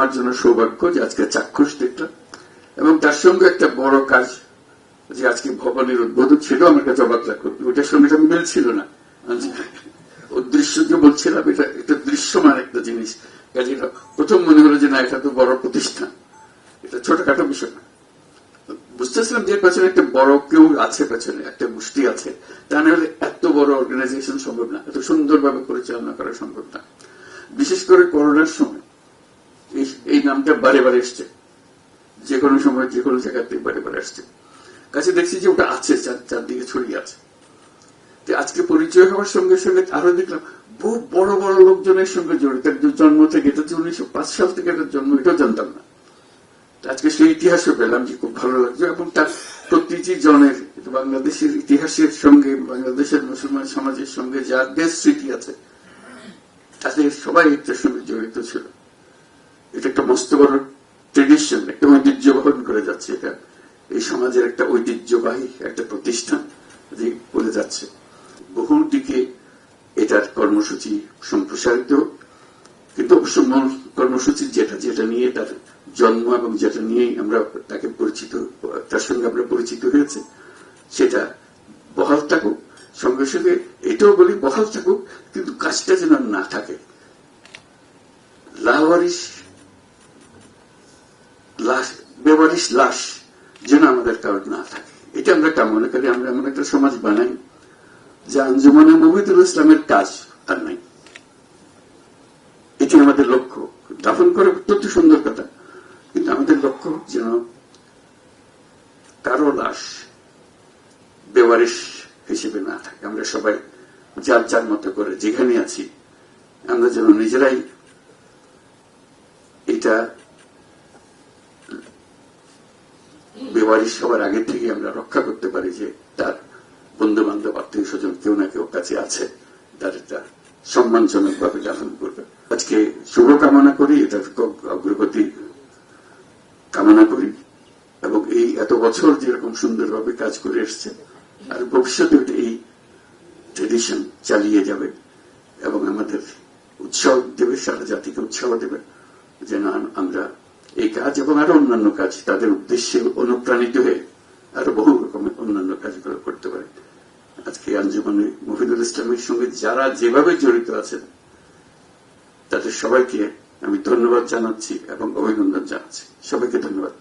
আমার জন্য সৌভাগ্য যে আজকে চাক্ষুষ দেখলাম এবং তার সঙ্গে একটা বড় কাজ যে আজকে ভবনের উদ্বোধন ছিল, আমার কাছে অবাক লাগল। ওটার সঙ্গে এটা মিল ছিল না। উদ্দৃশ্য যে বলছিলাম, এটা এটা দৃশ্যমান একটা জিনিস। কাজে প্রথম মনে হলো যে না, এটা তো বড় প্রতিষ্ঠান। এটা ছোটখাটো বিষয় না। বুঝতেছিলাম যে পেছনে একটা বড় কেউ আছে পেছনে, একটা গোষ্ঠী আছে। তা না হলে এত বড় অর্গানাইজেশন সম্ভব না, এত সুন্দরভাবে পরিচালনা করা সম্ভব না। বিশেষ করে করোনার সময়। নামটা বারে বারে এসছে। যে কোনো সময় যে কোনো জায়গাতে বারে বারে আসছে। কাছে দেখছি যে ওটা আছে চারদিকে ছড়িয়ে আছে। আজকে পরিচয় হওয়ার সঙ্গে সঙ্গে আরও দেখলাম, বহু বড় বড় লোকজনের সঙ্গে জড়িত। জন্ম থেকে, এটা যে উনিশশো পাঁচ সাল থেকে এটার জন্ম, এটাও জানতাম না। আজকে সেই ইতিহাসও পেলাম যে খুব ভালো লাগছে। এবং তার প্রতিটি জনের বাংলাদেশের ইতিহাসের সঙ্গে, বাংলাদেশের মুসলমান সমাজের সঙ্গে যাদের স্মৃতি আছে তাদের সবাই এটার সঙ্গে জড়িত ছিল। এটা একটা মস্ত বড় ট্রেডিশন একটা ঐতিহ্য বহন করে যাচ্ছে এটা। এই সমাজের একটা ঐতিহ্যবাহী একটা প্রতিষ্ঠান যে বলে যাচ্ছে। বহু দিকে এটার কর্মসূচি সম্প্রসারিত, কিন্তু অবশ্য কর্মসূচি যেটা যেটা নিয়ে তার জন্ম এবং যেটা নিয়ে আমরা তাকে পরিচিত, তার সঙ্গে আমরা পরিচিত হয়েছে, সেটা বহাল থাকুক। সঙ্গে সঙ্গে এটাও বলি, বহাল থাকুক, কিন্তু কাজটা যেন না থাকে। লাহওয়ারিস লাশ, বেওয়ারিশ লাশ যেন আমাদের কারোর না থাকে। এটা আমরা কামনা করি আমরা এমন একটা সমাজ বানাই যে আঞ্জুমানে মহিদুল ইসলামের কাজ আর নাই। এটি আমাদের লক্ষ্য। দাফন করা অত্যন্ত সুন্দর কথা, কিন্তু আমাদের লক্ষ্য যেন কারও লাশ বেওয়ারিশ হিসেবে না থাকে। আমরা সবাই যার যার মতো করে যেখানে আছি, আমরা যেন নিজেরাই এটা বেওয়ারিশ হওয়ার আগে থেকে আমরা রক্ষা করতে পারি যে তার বন্ধু বান্ধব আত্মীয় স্বজন কেউ না কেউ কাছে আছে, তার এটা সম্মানজনক ভাবে দাফন করবে। আজকে শুভ কামনা করি এটার অগ্রগতি কামনা করি। এবং এই এত বছর যেরকম সুন্দরভাবে কাজ করে এসছে, আর ভবিষ্যতে এই ট্রেডিশন চালিয়ে যাবে এবং আমাদের উৎসাহ দেবে, সারা জাতিকে উৎসাহ দেবে, যেন আমরা এই কাজ এবং আরও অন্যান্য কাজ তাদের উদ্দেশ্যে অনুপ্রাণিত হয়ে আরও বহু রকমের অন্যান্য কাজগুলো করতে পারে। আজকে আঞ্জুমানে মহিদুল ইসলামের সঙ্গে যারা যেভাবে জড়িত আছেন, তাদের সবাইকে আমি ধন্যবাদ জানাচ্ছি এবং অভিনন্দন জানাচ্ছি। সবাইকে ধন্যবাদ।